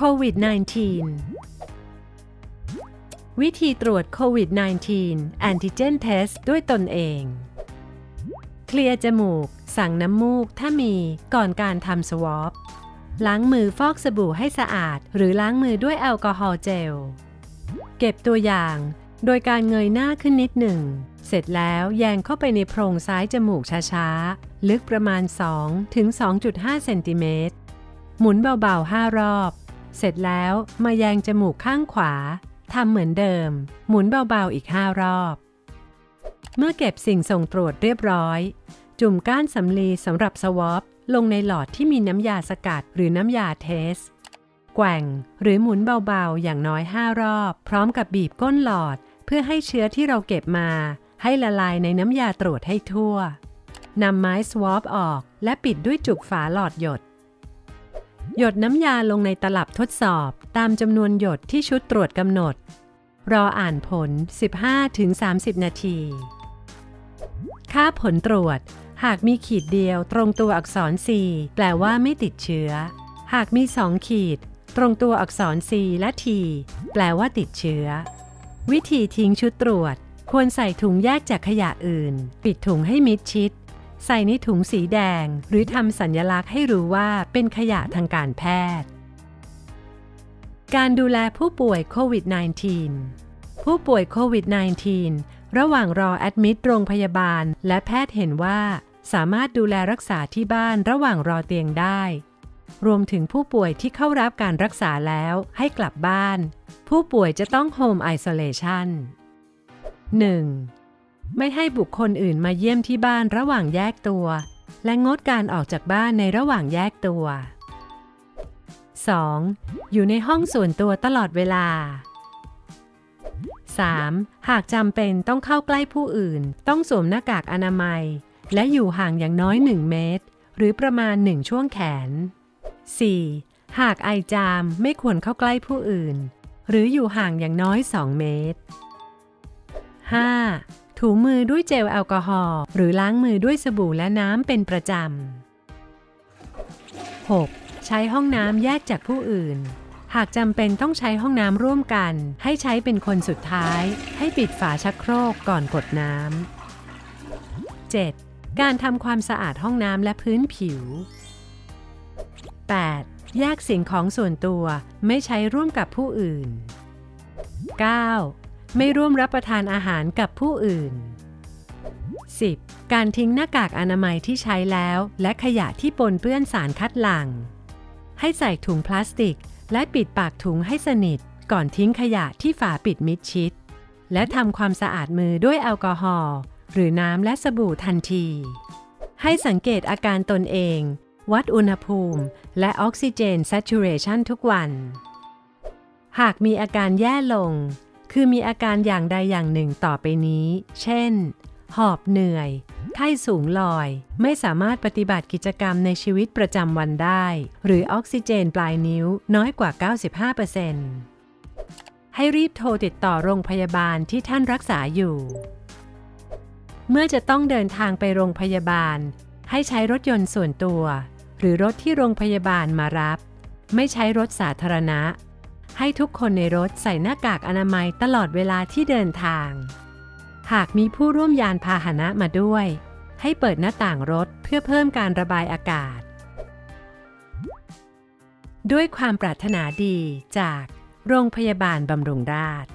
โควิด -19 วิธีตรวจโควิด -19 แอนติเจนเทสด้วยตนเอง เคลียร์จมูก สั่งน้ำมูกถ้ามีก่อนการทำสวอปล้างมือฟอกสบู่ให้สะอาด หรือล้างมือด้วยแอลกอฮอล์เจล เก็บตัวอย่าง โดยการเงยหน้าขึ้นนิดหนึ่ง เสร็จแล้วแยงเข้าไปในโพรงซ้ายจมูกช้าๆ ลึกประมาณ 2 ถึง 2.5 เซนติเมตร หมุนเบาๆ 5 รอบ เสร็จแล้วมาแยงจมูกข้างขวาทำเหมือนเดิม หมุนเบาๆอีก5รอบ เมื่อเก็บสิ่งส่งตรวจเรียบร้อย จุ่มก้านสำลีสำหรับสวอปลงในหลอดที่มีน้ำยาสกัดหรือน้ำยาเทส แกว่งหรือหมุนเบาๆ อย่างน้อย5รอบ พร้อมกับบีบก้นหลอด เพื่อให้เชื้อที่เราเก็บมา ให้ละลายในน้ำยาตรวจให้ทั่วนำไม้สวอปออก และปิดด้วยจุกฝาหลอดหยด หยดน้ำยาลงในตลับทดสอบตามจำนวนหยดที่ชุดตรวจกำหนด รออ่านผล 15-30 นาที ค่าผลตรวจ หากมีขีดเดียวตรงตัวอักษร C แปลว่าไม่ติดเชื้อ หากมี2ขีด ตรงตัวอักษร C และ T แปลว่าติดเชื้อ วิธีทิ้งชุดตรวจ ควรใส่ถุงแยกจากขยะอื่น ปิดถุงให้มิดชิด ใส่ในถุงสีแดง หรือทำสัญลักษณ์ให้รู้ว่าเป็นขยะทางการแพทย์ การดูแลผู้ป่วยโควิด -19 ผู้ป่วยโควิด -19 ระหว่างรอแอดมิดโรงพยาบาล และแพทย์เห็นว่า สามารถดูแลรักษาที่บ้านระหว่างรอเตียงได้ รวมถึงผู้ป่วยที่เข้ารับการรักษาแล้วให้กลับบ้าน ผู้ป่วยจะต้องโฮมไอโซเลชัน 1. ไม่ให้บุคคลอื่นมาเยี่ยมที่บ้านระหว่างแยกตัว และงดการออกจากบ้านในระหว่างแยกตัว 2. อยู่ในห้องส่วนตัวตลอดเวลา 3. หากจำเป็นต้องเข้าใกล้ผู้อื่น ต้องสวมหน้ากากอนามัย และอยู่ห่างอย่างน้อย 1 เมตร หรือประมาณ 1 ช่วงแขน 4. หากไอจามไม่ควรเข้าใกล้ผู้อื่น หรืออยู่ห่างอย่างน้อย 2 เมตร 5. ถูมือด้วยเจลแอลกอฮอล์หรือล้างมือด้วยสบู่และน้ำเป็นประจำ 6. ใช้ห้องน้ำแยกจากผู้อื่น หากจำเป็นต้องใช้ห้องน้ำร่วมกัน ให้ใช้เป็นคนสุดท้าย ให้ปิดฝาชักโครกก่อนกดน้ำ 7. การทำความสะอาดห้องน้ำและพื้นผิว 8. แยกสิ่งของส่วนตัวไม่ใช้ร่วมกับผู้อื่น 9. ไม่ร่วมรับประทานอาหารกับผู้อื่น 10. การทิ้งหน้ากากอนามัยที่ใช้แล้ว และขยะที่ปนเปื้อนสารคัดหลั่ง ให้ใส่ถุงพลาสติก และปิดปากถุงให้สนิท ก่อนทิ้งขยะที่ฝาปิดมิดชิด และทำความสะอาดมือด้วยแอลกอฮอล์หรือน้ำและสบู่ทันที ให้สังเกตอาการตนเอง วัดอุณหภูมิ และออกซิเจน saturation ทุกวัน หากมีอาการแย่ลง คือมีอาการอย่างใดอย่างหนึ่งต่อไปนี้ เช่น หอบเหนื่อย ไข้สูงลอย ไม่สามารถปฏิบัติกิจกรรมในชีวิตประจำวันได้ หรือออกซิเจนปลายนิ้วน้อยกว่า 95%ให้รีบโทรติดต่อโรงพยาบาลที่ท่านรักษาอยู่ เมื่อจะต้องเดินทางไปโรงพยาบาล ให้ใช้รถยนต์ส่วนตัว หรือรถที่โรงพยาบาลมารับ ไม่ใช้รถสาธารณะ ให้ทุกคนในรถใส่หน้ากากอนามัยตลอดเวลาที่เดินทาง หากมีผู้ร่วมยานพาหนะมาด้วย ให้เปิดหน้าต่างรถเพื่อเพิ่มการระบายอากาศ ด้วยความปรารถนาดีจากโรงพยาบาลบำรุงราษฎร์